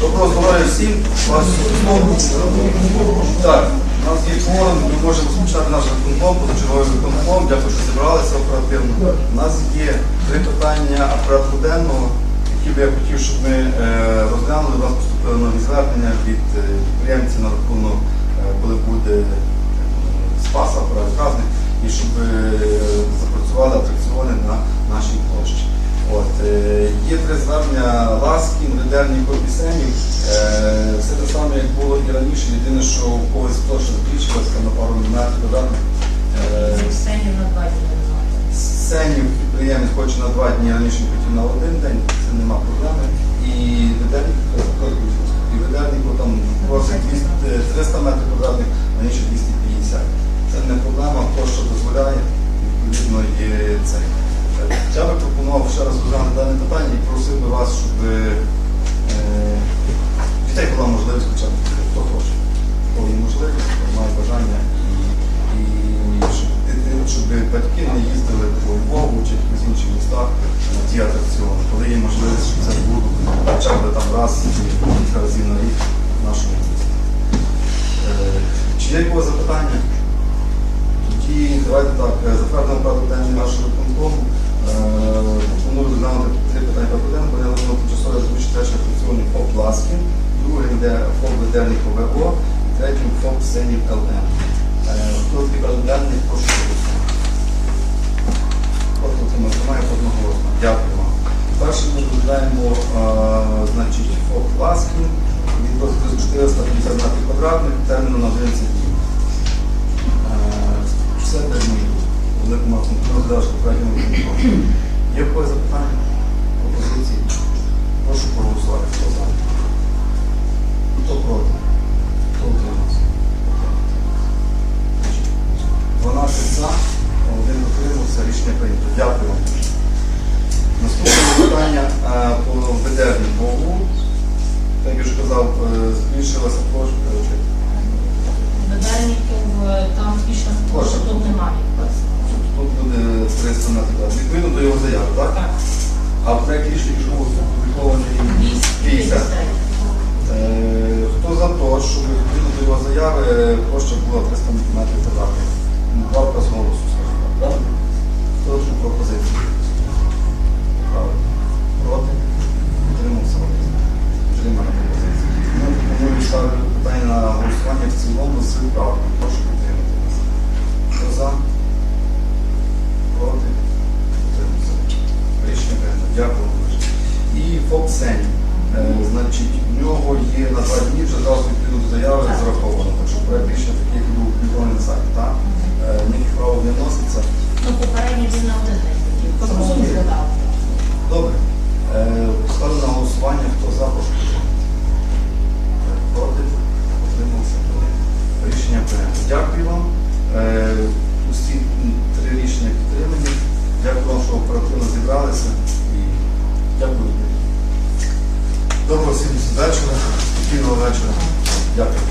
Вас Так, у нас є форум, ми можемо розпочати наш виконком, позачерговий виконком. Дякую, що зібралися оперативно. У нас є три питання апарату денного, які би я хотів, щоб ми е, розглянули. У нас поступили нові звернення від е, підприємців на рахунок, е, коли буде звернення Ласкін, Ведерній Корпісенів. Е, все те саме, як було і раніше, єдине, що у когось точно збільшилося на пару метрів додатних. Е, Сенів на два дні. Сенів підприємець хоче на два дні, раніше хотів на один день, це нема проблеми. І ведерник, і ведерник там просить 200, е, 300 метрів квадратних, раніше 250. Це не проблема, хто що дозволяє, відповідно є це. Е, Я би пропонував щоб батьки не їздили по Львову чи якісь інші міста на ті атракціони, коли є можливість, щоб це було хоча б там раз чи кілька разів на рік в нашому місті. Е, Чи є якогось запитання? Тоді давайте так, е, затвердимо порядок денний нашого виконкому. Е, Пропоную розглянути три питання порядку денного, я думаю, тимчасове озвучити теж атракціони ФОП Ласкін, другий йде ФОП Ведерник ОВО, і третім ФОП Сенів ЛН. Е, Хто такий порядок денний, прошу е, значить, ФОП Ласкін від 450 метрів квадратних терміну на 11 днів. Е, Все мою. Великому розглядав попередньому виконкому. Є в запитання? Пропозиції? Прошу проголосувати. Хто за? Хто проти? Хто утримався? 12 за, один утримався, рішення прийнято. Дякую вам. Питання е, по ведерні Богу. Так я вже казав, е, збільшилася площа. Ведерників е, там більше Кошик. тут немає. Тут буде 300 метрів. Відповідно до його заяви, так? Так. А проект рішення що був опублікований 50. Е, Хто за те, щоб відповідно до його заяви площа була 300 метрів квадратних? І ФОП Сень. Е, Значить, в нього є на два дні вже зараз відповідно заяви зраховано. Так що проект рішення Спокійного вечора. Дякую.